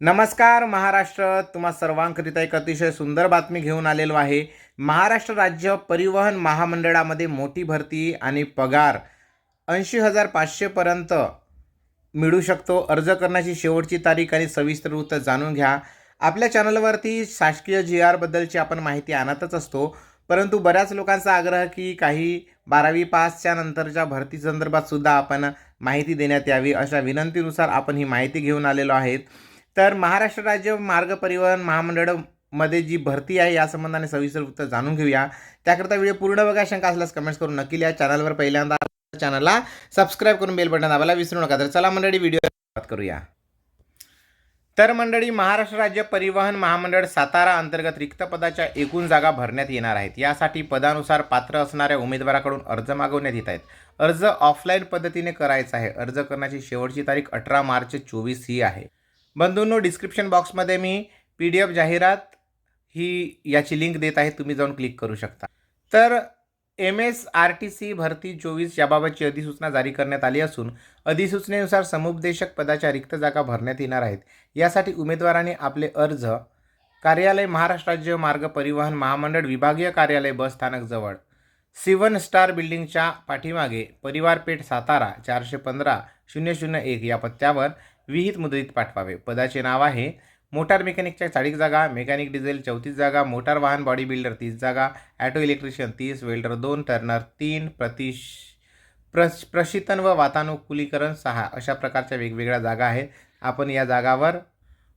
नमस्कार महाराष्ट्र. तुम्हा सर्वांकरिता एक अतिशय सुंदर बातमी घेऊन आलेलो आहे. महाराष्ट्र राज्य परिवहन महामंडळामध्ये मोठी भरती आणि पगार ऐंशी हजार पाचशेपर्यंत मिळू शकतो. अर्ज करण्याची शेवटची तारीख आणि सविस्तर वृत्त जाणून घ्या. आपल्या चॅनलवरती शासकीय जी आरबद्दलची आपण माहिती आणतच असतो. परंतु बऱ्याच लोकांचा आग्रह की काही बारावी पासच्या नंतरच्या भरती संदर्भात सुद्धा आपण माहिती देण्यात यावी अशा विनंतीनुसार आपण ही माहिती घेऊन आलेलो आहेत. तर महाराष्ट्र राज्य मार्ग परिवहन महामंडळमध्ये जी भरती आहे या संबंधाने सविस्तर वृत्त जाणून घेऊया. त्याकरता व्हिडिओ पूर्ण बघा शंका असल्यास कमेंट्स करून नक्की या चॅनलवर पहिल्यांदा चॅनलला सबस्क्राईब करून बेल बटन दाबायला विसरू नका. तर चला मंडळी व्हिडिओ सुरुवात करूया. तर मंडळी महाराष्ट्र राज्य परिवहन महामंडळ सातारा अंतर्गत रिक्त पदाच्या एकूण जागा भरण्यात येणार आहेत. यासाठी पदानुसार पात्र असणाऱ्या उमेदवाराकडून अर्ज मागवण्यात येत आहेत. अर्ज ऑफलाईन पद्धतीने करायचा आहे. अर्ज करण्याची शेवटची तारीख अठरा मार्च चोवीस ही आहे. बंधूंनो डिस्क्रिप्शन बॉक्समध्ये मी पी डी एफ जाहिरात ही याची लिंक देत आहे तुम्ही जाऊन क्लिक करू शकता. तर M S R T C भरती चोवीस याबाबतची अधिसूचना जारी करण्यात आली असून अधिसूचनेनुसार समुपदेशक पदाच्या रिक्त जागा भरण्यात येणार आहेत. यासाठी उमेदवारांनी आपले अर्ज कार्यालय महाराष्ट्र राज्य मार्ग परिवहन महामंडळ विभागीय कार्यालय बस स्थानक जवळ सिवन स्टार बिल्डिंगच्या पाठीमागे परिवार पेठ सातारा चारशे पंधरा शून्य शून्य एक या पत्त्यावर विहित मुदतीत पाठवावे. पदाचे नाव आहे मोटार मेकॅनिकच्या चाळीस जागा मेकॅनिक डिझेल चौतीस जागा मोटार वाहन बॉडी बिल्डर तीस जागा ॲटो इलेक्ट्रिशियन तीस वेल्डर दोन टर्नर तीन प्रतिश प्रश प्रशितन व वातानुकूलीकरण सहा अशा प्रकारच्या वेगवेगळ्या जागा आहेत. आपण या जागावर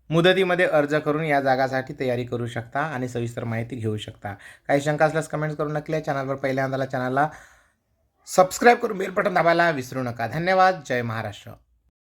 मुदतीमध्ये अर्ज करून या जागासाठी तयारी करू शकता आणि सविस्तर माहिती घेऊ शकता. काही शंका असल्यास कमेंट्स करून नक्की चॅनलवर पहिल्यांदाला चॅनलला सबस्क्राईब करून बेल बटन दाबायला विसरू नका. धन्यवाद. जय महाराष्ट्र.